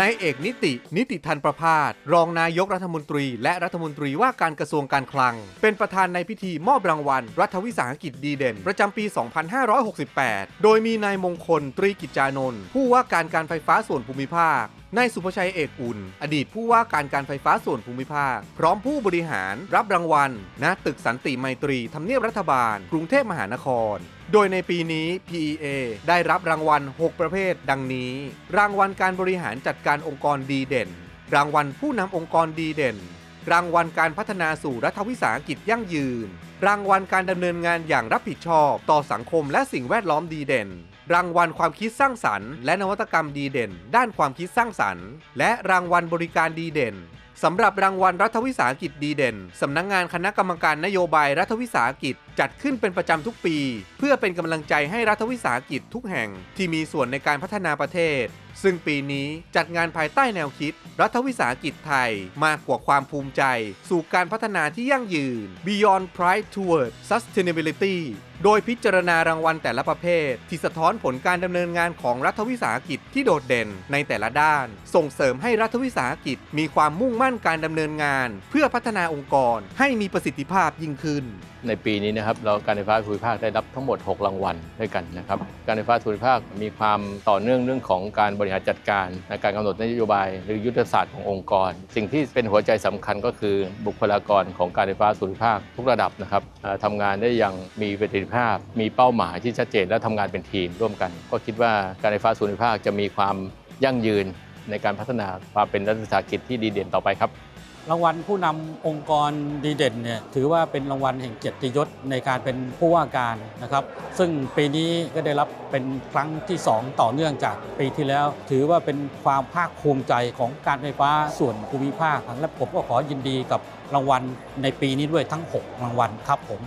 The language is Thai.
นายเอกนิติ นิติทันประพาสรองนายกรัฐมนตรี และรัฐมนตรีว่าการกระทรวงการคลัง เป็นประธานในพิธีมอบรางวัล รัฐวิสาหกิจดีเด่น ประจำปี 2568 โดยมีนายมงคลตรีกิจจานนท์ผู้ว่าการการไฟฟ้าส่วนภูมิภาค นายสุภชัยเอกอุ่น อดีตผู้ว่าการการไฟฟ้าส่วนภูมิภาค พร้อมผู้บริหารรับรางวัลณตึกสันติไมตรีทำเนียบรัฐบาล กรุงเทพมหานคร โดยในปีนี้ PEA ได้รับรางวัล 6 ประเภท ดังนี้ รางวัลการบริหารจัดการองค์กรดีเด่น รางวัลผู้นำองค์กรดีเด่น รางวัลการพัฒนาสู่รัฐวิสาหกิจยั่งยืน รางวัลการดำเนินงานอย่างรับผิดชอบ ต่อสังคมและสิ่งแวดล้อมดีเด่น รางวัลความคิดสร้างสรรค์และนวัตกรรมดีเด่น ด้านความคิดสร้างสรรค์ และรางวัลบริการดีเด่นสำหรับรางวัลรัฐวิสาหกิจดีเด่น สำนักงงานคณะกรรมการนโยบายรัฐวิสาหกิจ จัดขึ้นเป็นประจำทุกปี เพื่อเป็นกำลังใจให้รัฐวิสาหกิจทุกแห่งที่มีส่วนในการพัฒนาประเทศ ซึ่งปีนี้จัดงานภายใต้แนวคิด รัฐวิสาหกิจไทยมากกว่าความภูมิใจ สู่การพัฒนาที่ยั่งยืน Beyond Pride Toward Sustainability โดยพิจารณารางวัลแต่ละประเภท ที่สะท้อนผลการดำเนินงานของรัฐวิสาหกิจที่โดดเด่นในแต่ละด้าน ส่งเสริมให้รัฐวิสาหกิจมีความมุ่งมั่นการดำเนินงาน เพื่อพัฒนาองค์กรให้มีประสิทธิภาพยิ่งขึ้น ในปีนี้นะครับเราการไฟฟ้าส่วนภูมิภาคได้รับทั้งหมด 6 รางวัลด้วยกันนะครับการไฟฟ้าส่วนภูมิภาคมีความต่อเนื่องเรื่องของการบริหารจัดการในการกำหนดนโยบาย หรือยุทธศาสตร์ขององค์กร สิ่งที่เป็นหัวใจสำคัญก็คือบุคลากรของการไฟฟ้าส่วนภูมิภาคทุกระดับนะครับทำงานได้อย่างมีประสิทธิภาพ มีเป้าหมายที่ชัดเจนและทำงานเป็นทีมร่วมกัน ก็คิดว่าการไฟฟ้าส่วนภูมิภาคจะมีความยั่งยืนในการพัฒนาความเป็นรัฐวิสาหกิจที่ดีเด่นต่อไปครับ รางวัลผู้นำองค์กรดีเด่นเนี่ยถือว่าเป็นรางวัลแห่งเกียรติยศในการเป็นผู้ว่าการนะครับ ซึ่งปีนี้ก็ได้รับเป็นครั้งที่ 2 ต่อเนื่องจากปีที่แล้ว ถือว่าเป็นความภาคภูมิใจของการไฟฟ้าส่วนภูมิภาคและผมก็ขอยินดีกับรางวัลในปีนี้ด้วยทั้ง 6 รางวัลครับผม